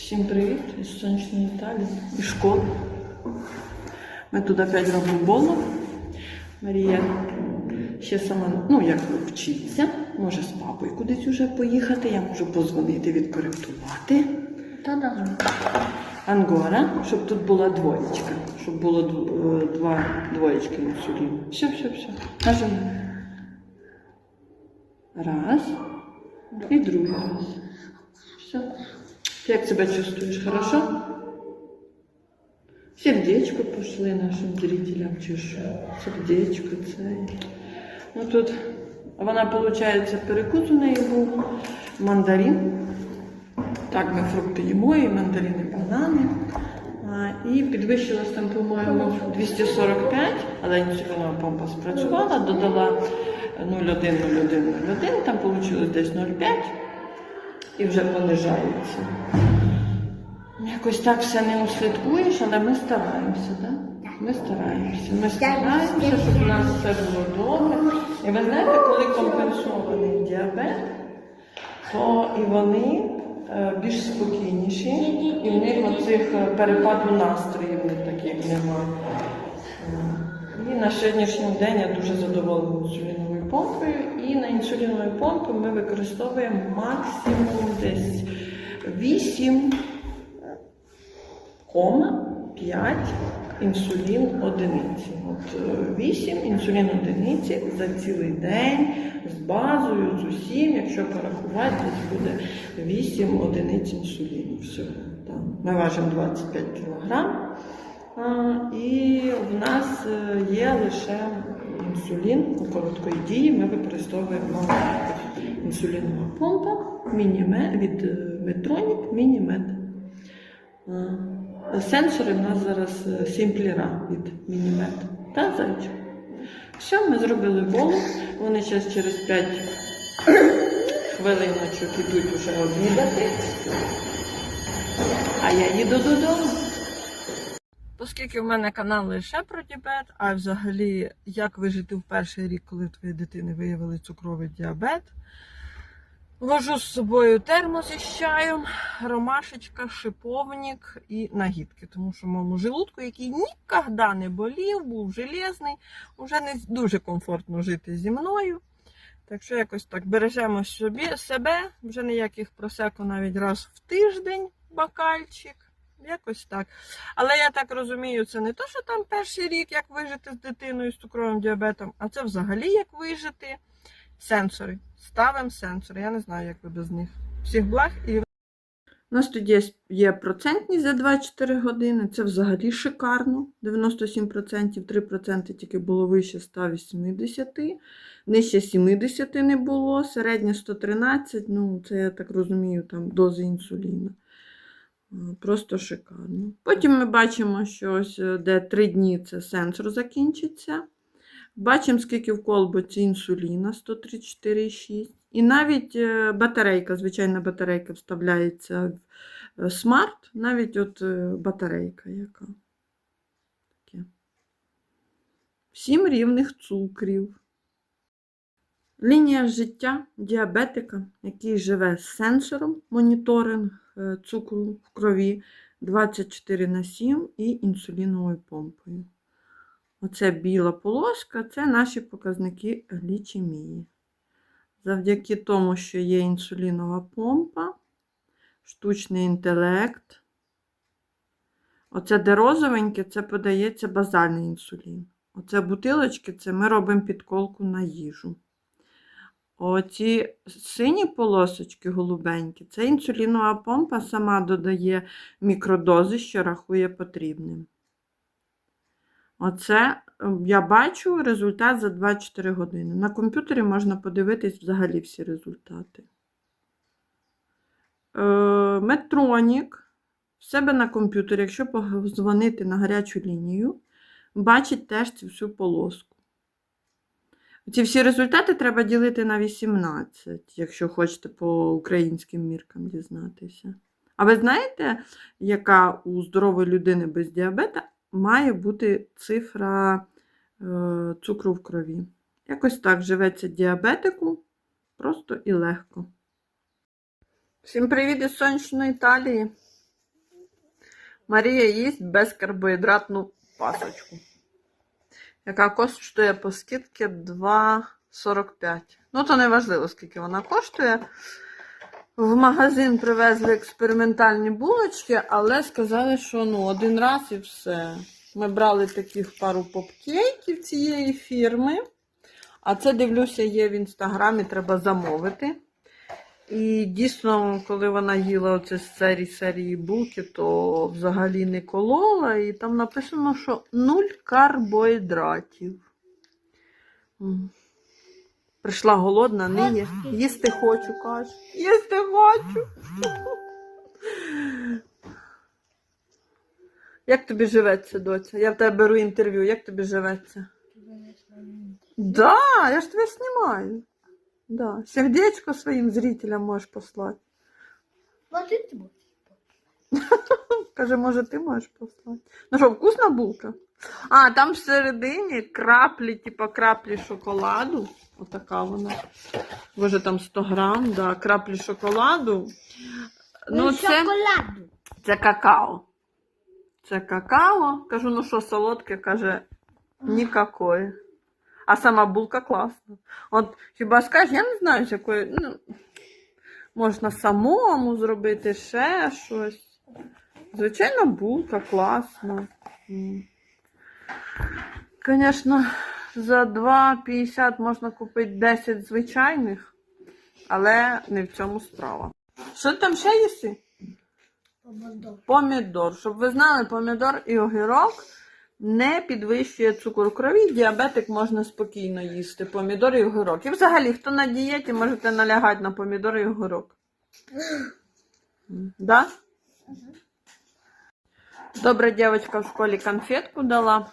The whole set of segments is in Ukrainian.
Всім привіт із сонячної Італії і школи. Ми тут опять робимо боло. Марія ще сама, ну як вчиться, може з папою кудись уже поїхати. Я можу позвонити, відкоректувати. Та-да. Ангора, щоб тут була двоєчка, щоб було е, два двоєчки інсуліну. Все, все, все. Кажемо. Раз. І другий раз. Все. Як себе чувствуєш? Хорошо? Сердечко пошли нашим зрителям чи? Сердечко це. Ну тут вона, виходить, неї був мандарин. Так, ми фрукти їмо, і мандарини, банани. А, і підвищилось там, по-моєму, 245, але інсулінова помпа спрацювала, додала 0,1, 0,1, 0,1, там вийшло десь 0,5 і вже понижається. Якось так все не услідкуєш, але ми стараємося, так? Ми стараємося. Ми стараємося, щоб у нас все було добре. І ви знаєте, коли компенсований діабет, то і вони е, більш спокійніші, і в них оцих е, перепаду настроїв не таких немає. І на сьогоднішній день я дуже задоволена інсуліновою помпою. І на інсулінову помпу ми використовуємо максимум десь 8 5 інсулін одиниці. От е, 8 інсулін одиниці за цілий день з базою, з усім, якщо порахувати, десь буде 8 одиниць інсуліну. Всього. Ми важимо 25 кг. І в нас е, є лише інсулін у короткої дії. Ми використовуємо інсулінова помпа мінімед, від е, Medtronic Мінімед. Сенсори в нас зараз е, сімпліра від Мінімед. Та зайчик. Все, ми зробили болу. Вони зараз через 5 хвилиночок ідуть вже обідати. А я їду додому. Оскільки в мене канал лише про діабет, а взагалі як вижити в перший рік, коли в твоєї дитини виявили цукровий діабет. Вожу з собою термос із чаєм, ромашечка, шиповник і нагідки. Тому що моєму желудку, який ніколи не болів, був железний, вже не дуже комфортно жити зі мною. Так що якось так бережемо собі, себе, вже ніяких просеку навіть раз в тиждень бокальчик. Якось так. Але я так розумію, це не то, що там перший рік, як вижити з дитиною з цукровим діабетом, а це взагалі як вижити. Сенсори. Ставимо сенсори. Я не знаю, як ви без них. Всіх благ і. У нас тоді є процентність за 24 години. Це взагалі шикарно. 97%, 3% тільки було вище 180, нижче 70 не було, середнє 113, ну, це я так розумію, там дози інсуліна. Просто шикарно. Потім ми бачимо, що ось е, де 3 дні це сенсор закінчиться. Бачимо, скільки в колбоці інсуліна 134,6. І навіть е, батарейка, звичайна батарейка вставляється в е, смарт, навіть от батарейка яка. Таке. Сім рівних цукрів. Лінія життя діабетика, який живе з сенсором, моніторинг цукру в крові 24 на 7 і інсуліновою помпою. Оце біла полоска це наші показники глічемії. Завдяки тому, що є інсулінова помпа, штучний інтелект. Оце де розовеньке, це подається базальний інсулін. Оце бутилочки це ми робимо підколку на їжу. Оці сині полосочки голубенькі, це інсулінова помпа сама додає мікродози, що рахує потрібним. Оце е, я бачу результат за 24 години. На комп'ютері можна подивитись взагалі всі результати. Е, Метронік в себе на комп'ютері, якщо позвонити на гарячу лінію, бачить теж цю всю полоску. Ці всі результати треба ділити на 18, якщо хочете по українським міркам дізнатися. А ви знаєте, яка у здорової людини без діабета має бути цифра е, цукру в крові? Якось так живеться діабетику просто і легко. Всім привіт із сонячної Італії. Марія їсть безкарбоїдратну пасочку. Яка коштує по скидці 2,45. Ну, то не важливо, скільки вона коштує. В магазин привезли експериментальні булочки, але сказали, що ну, один раз і все. Ми брали таких пару попкейків цієї фірми. А це, дивлюся, є в інстаграмі, треба замовити. І дійсно, коли вона їла оце з серії серії булки, то взагалі не колола. І там написано, що нуль карбоїдратів. Прийшла голодна, нині. Їсти хочу, каже. Їсти хочу. Як тобі живеться, доця? Я в тебе беру інтерв'ю. Як тобі живеться? Да, я ж тебе знімаю. Да. Сердечко своїм зрителям можеш послати. Вот это вот. Каже, може, ти можеш послати. Ну що, вкусна булка? А, там всередині краплі, типа краплі шоколаду. Отака вона. Боже, там 100 грам, да, краплі шоколаду. Ну, це, шоколаду. це какао. Це какао. Кажу, ну що, солодке, каже, нікакої. А сама булка класна. От хіба скажеш, я не знаю, з якої. Ну, можна самому зробити ще щось. Звичайно, булка класна. Звісно, за 2,50 можна купити 10 звичайних, але не в цьому справа. Що там ще їси? Помидор. Помідор. Щоб ви знали, помідор і огірок не підвищує цукор у крові. Діабетик можна спокійно їсти. Помідор і огірок. І взагалі, хто на дієті, можете налягати на помідор і огірок. Да? Добра дівчинка в школі конфетку дала.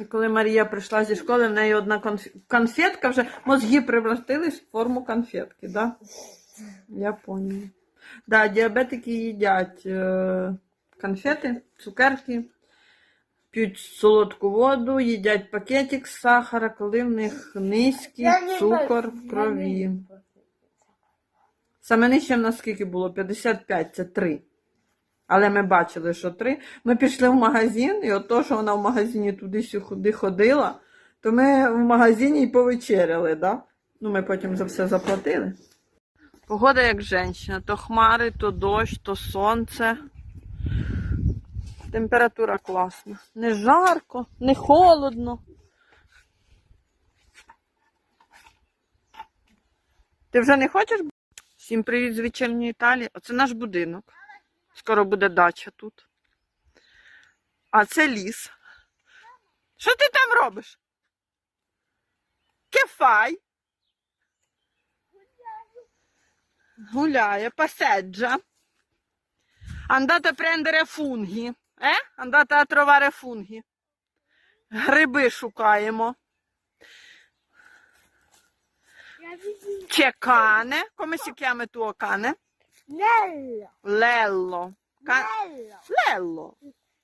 І коли Марія прийшла зі школи, в неї одна конф- конфетка вже мозги превратились в форму конфетки, да? Я поняла. Да, діабетики їдять е, конфети, цукерки, п'ють солодку воду, їдять пакетик з сахара, коли в них низький цукор в крові. Саме нижче в нас скільки було? 55, це 3. Але ми бачили, що 3. Ми пішли в магазин, і от то, що вона в магазині туди-сюди ходила, то ми в магазині і повечеряли, да? Ну, ми потім за все заплатили. Погода як жінка. То хмари, то дощ, то сонце. Температура класна. Не жарко, не холодно. Ти вже не хочеш? Всім привіт з вечірньої Італії. Оце наш будинок. Скоро буде дача тут. А це ліс. Що ти там робиш? Кефай. Гуляє, паседжа. Andate a prendere Andate a trovare funghi. Гриби шукаємо. Cane. Come si chiama tuo cane? Нелло. Lello. Ca- Нелло.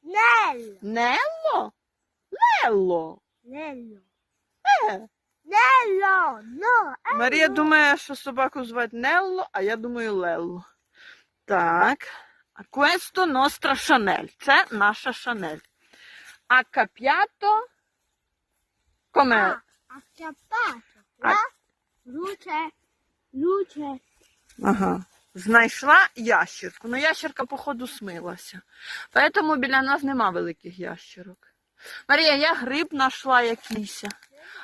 Lello. Nello? Lello. Нелло. Е. Нелло. Ну, Марія думає, що собаку звати Нелло, а я думаю Лелло. Так. Questo nostra Chanel. Це наша Шанель. А кап'ято. Come? а, La luce. Luce. Ага. Знайшла ящерку. Ну, ящерка, походу, смилася. Тому біля нас нема великих ящерок. Марія, я гриб знайшла якийсь.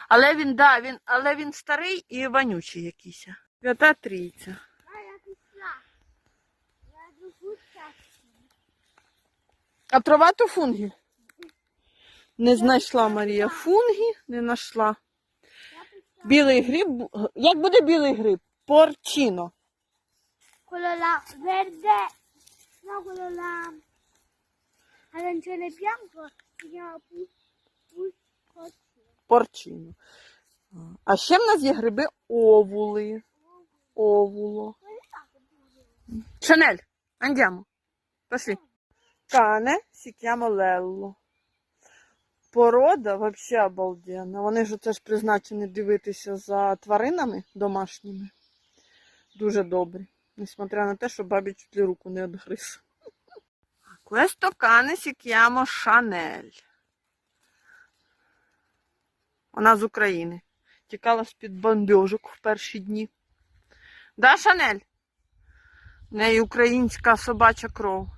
Але він, да, він, але він старий і вонючий якийсь. Свята трійця. А я пішла. Я другу частину. А тровато фунгі? Не знайшла Марія фунгі, не знайшла. Білий гриб. Як буде білий гриб? Порчино. Là verde. No, là arancione bianco si chiama. Порчино. А ще в нас є гриби овули. Овуло. Шанель, andiamo. Пошли. Cane si chiama Lello. Порода взагалі обалденна. Вони ж це ж призначені дивитися за тваринами домашніми. Дуже добрі. Несмотря на те, що бабі чуть ли руку не відгриз. Questo cane si chiama Шанель. Вона з України. Тікала з-під бомбьожок в перші дні. Да, Шанель? В неї українська собача кров.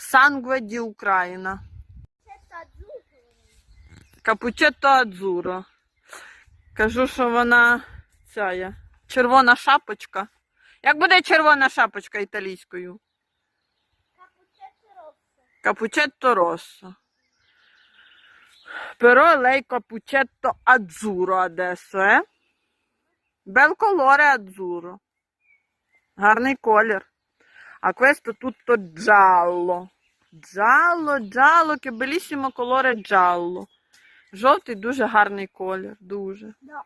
Санgue ді Україна. Капучетто Адзуро. Кажу, що вона ця є. Червона шапочка. Як буде червона шапочка італійською? Капучетто Россо. Però lei cappuccetto azzurro adesso, eh? Bel colore azzurro. Гарний колір. А questo tutto giallo. Giallo, giallo, che bellissimo colore giallo. Жовтий дуже гарний колір, дуже. Да.